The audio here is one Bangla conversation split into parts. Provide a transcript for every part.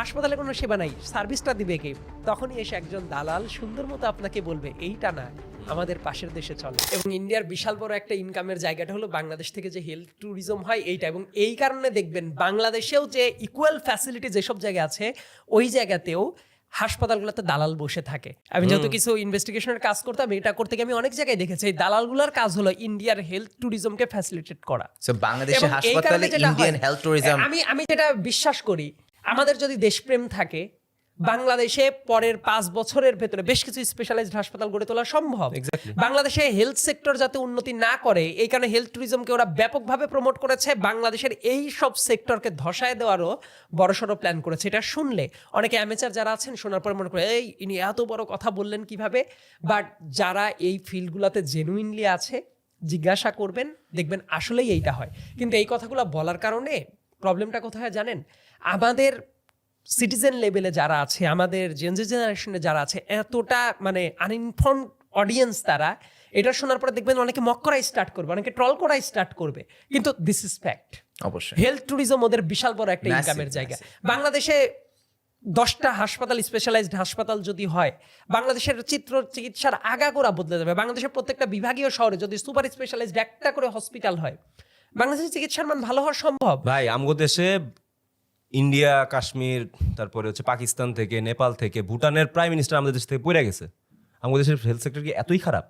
হাসপাতালে কোনো সেবা নাই সার্ভিসটা দিবে কে? তখনই এসে একজন দালাল সুন্দর মতো আপনাকে বলবে এইটা না আমাদের পাশের দেশে চলে। এবং ইন্ডিয়ার বিশাল বড় একটা ইনকামের জায়গাটা হলো বাংলাদেশ থেকে যে হেলথ ট্যুরিজম হয় এইটা। এবং এই কারণে দেখবেন বাংলাদেশেও যে ইকুয়াল ফ্যাসিলিটি যেসব জায়গায় আছে ওই জায়গাতেও হাসপাতালগুলোতে দালাল বসে থাকে। আমি যত কিছু ইনভেস্টিগেশনের কাজ করতাম এটা করতে গিয়ে আমি অনেক জায়গায় দেখেছি এই দালালগুলোর কাজ হলো ইন্ডিয়ার হেলথ ট্যুরিজমকে ফ্যাসিলিটেট করা। সো বাংলাদেশে হাসপাতালে ইন্ডিয়ান হেলথ ট্যুরিজম আমি আমি যেটা বিশ্বাস করি আমাদের যদি দেশপ্রেম থাকে বাংলাদেশে পরের পাঁচ বছরের ভেতরে বেশ কিছু স্পেশালাইজড হাসপাতাল গড়ে তোলা সম্ভব। বাংলাদেশে হেলথ সেক্টর যাতে উন্নতি না করে এই কারণে হেলথ ট্যুরিজমকে ওরা ব্যাপকভাবে প্রমোট করেছে। বাংলাদেশের এই সব সেক্টরকে ধসায় দেওয়ারও বড়সড় প্ল্যান করেছে। এটা শুনলে অনেকে অ্যামেচার যারা আছেন শোনার পর মনে করে এই ইনি এত বড় কথা বললেন কীভাবে? বাট যারা এই ফিল্ডগুলোতে জেনুইনলি আছে জিজ্ঞাসা করবেন দেখবেন আসলেই এইটা হয়। কিন্তু এই কথাগুলো বলার কারণে প্রবলেমটা কোথায় জানেন? আমাদের সিটিজেন লেভেলে যারা আছে আমাদের জেনজি জেনারেশনে যারা আছে এতটা মানে আনইনফর্ম অডিয়েন্স তারা এটা শোনার পরে দেখবেন অনেকে মক করাই স্টার্ট করবে অনেকে ট্রল করাই স্টার্ট করবে। কিন্তু দিস ইজ ফ্যাক্ট অবশ্যই। হেলথ ট্যুরিজম ওদের বিশাল বড় একটা ইনকামের জায়গা। বাংলাদেশে দশটা হাসপাতাল স্পেশালাইজড হাসপাতাল যদি হয় বাংলাদেশের চিত্র চিকিৎসার আগাগোড়া বদলে যাবে। বাংলাদেশের প্রত্যেকটা বিভাগীয় শহরে যদি সুপার স্পেশালাইজড একটা করে হসপিটাল হয় বাংলাদেশের চিকিৎসার মান ভালো হওয়া সম্ভব? ভাই আমগো দেশে ইন্ডিয়া কাশ্মীর তারপরে হচ্ছে পাকিস্তান থেকে নেপাল থেকে ভুটানের প্রাইম মিনিস্টার আমাদের দেশ থেকে পড়ে গেছে। আমাদের দেশের হেলথ সেক্টর কি এতই খারাপ?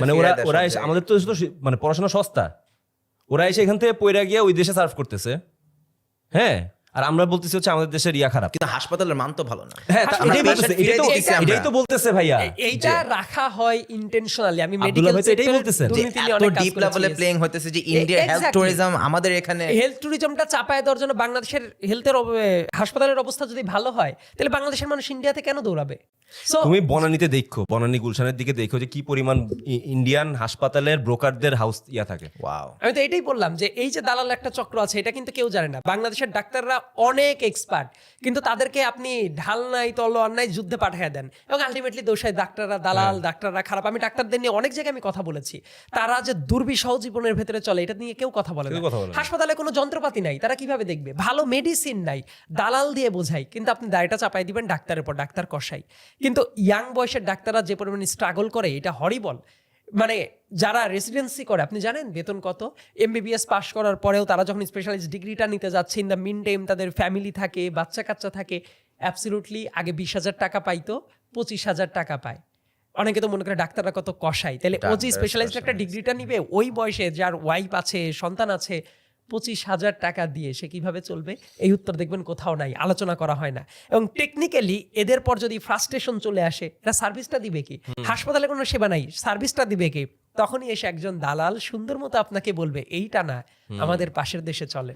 মানে ওরা ওরা এসে আমাদের তো শুধু মানে পড়াশোনা সস্তা। ওরা এসে এখান থেকে পড়ে গিয়ে ওই দেশে সার্ভ করতেছে। হ্যাঁ? আর আমরা বলতেছি হচ্ছে আমাদের দেশের ইয়া খারাপ। কিন্তু হাসপাতালের মান তো ভালো না। হ্যাঁ তা- এটাই বলতেছে, এটাই তো- এটাই তো বলতেছে ভাইয়া। এইটা রাখা হয় ইন্টেনশনালি আমি আব্দুল্লাহ মেডিকেল ভাই তো এটাই বলতেছেন। যে এত ডিপ লেভেলে প্লেইং হইতেছে যে ইন্ডিয়া হেলথ exactly. ট্যুরিজম আমাদের এখানে হেলথ ট্যুরিজমটা চাপায় দেওয়ার জন্য বাংলাদেশের হেলথের হাসপাতালের অবস্থা যদি ভালো হয় তাহলে বাংলাদেশের মানুষ ইন্ডিয়াতে কেন দৌড়াবে? তুমি বনানীতে দেখো বনানী গুলশানের দিকে দেখো যে কি পরিমাণ ইন্ডিয়ান হাসপাতালের ব্রোকারদের হাউস ইয়া থাকে। ওয়াও আমি তো এটাই বললাম যে এই যে দালাল একটা চক্র আছে এটা কিন্তু কেউ জানে না। বাংলাদেশের ডাক্তাররা অনেক এক্সপার্ট কিন্তু তাদেরকে আপনি ঢাল নাই তলোয়ার নাই যুদ্ধে পাঠিয়ে দেন। এবং আলটিমেটলি দোষায় ডাক্তাররা দালাল ডাক্তাররা খারাপ। আমি ডাক্তারদের নিয়ে অনেক জায়গায় আমি কথা বলেছি। তারা যে দুর্বিষহ জীবনের ভেতরে চলে এটা নিয়ে কেউ কথা বলে না। হাসপাতালে কোনো যন্ত্রপাতি নাই তারা কীভাবে দেখবে? ভালো মেডিসিন নাই দালাল দিয়ে বোঝাই। কিন্তু আপনি দায়টা চাপাই দিবেন ডাক্তারের পর ডাক্তার কষাই। কিন্তু ইয়াং বয়সের ডাক্তাররা যে পরিমাণে স্ট্রাগল করে এটা হরিবল মানে যারা রেসিডেন্সি করে আপনি জানেন বেতন কত? এমবিবিএস পাশ করার পরেও তারা যখন স্পেশালিস্ট ডিগ্রিটা নিতে যাচ্ছে ইন দ্য মিন টাইম তাদের ফ্যামিলি থাকে বাচ্চা কাচ্চা থাকে অ্যাবসলিউটলি আগে বিশ হাজার টাকা পাইতো পঁচিশ হাজার টাকা পায়। অনেকে তো মনে করে ডাক্তাররা কত কষাই তাহলে ও যে স্পেশালাইজড একটা ডিগ্রিটা নিবে ওই বয়সে যার ওয়াইফ আছে সন্তান আছে পঁচিশ হাজার টাকা দিয়ে সে কীভাবে চলবে এই উত্তর দেখবেন কোথাও নাই আলোচনা করা হয় না। এবং টেকনিক্যালি এদের পর যদি ফ্রাস্ট্রেশন চলে আসে এরা সার্ভিসটা দিবে কি? হাসপাতালে কোনো সেবা নাই সার্ভিসটা দিবে কি? তখনই এসে একজন দালাল সুন্দর মতো আপনাকে বলবে এইটা না আমাদের পাশের দেশে চলে।